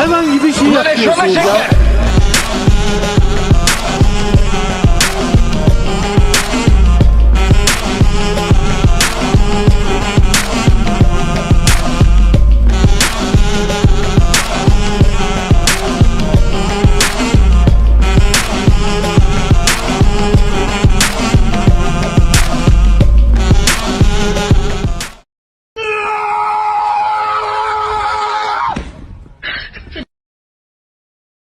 Hayvan gibi şey yapıyorsunuz ya.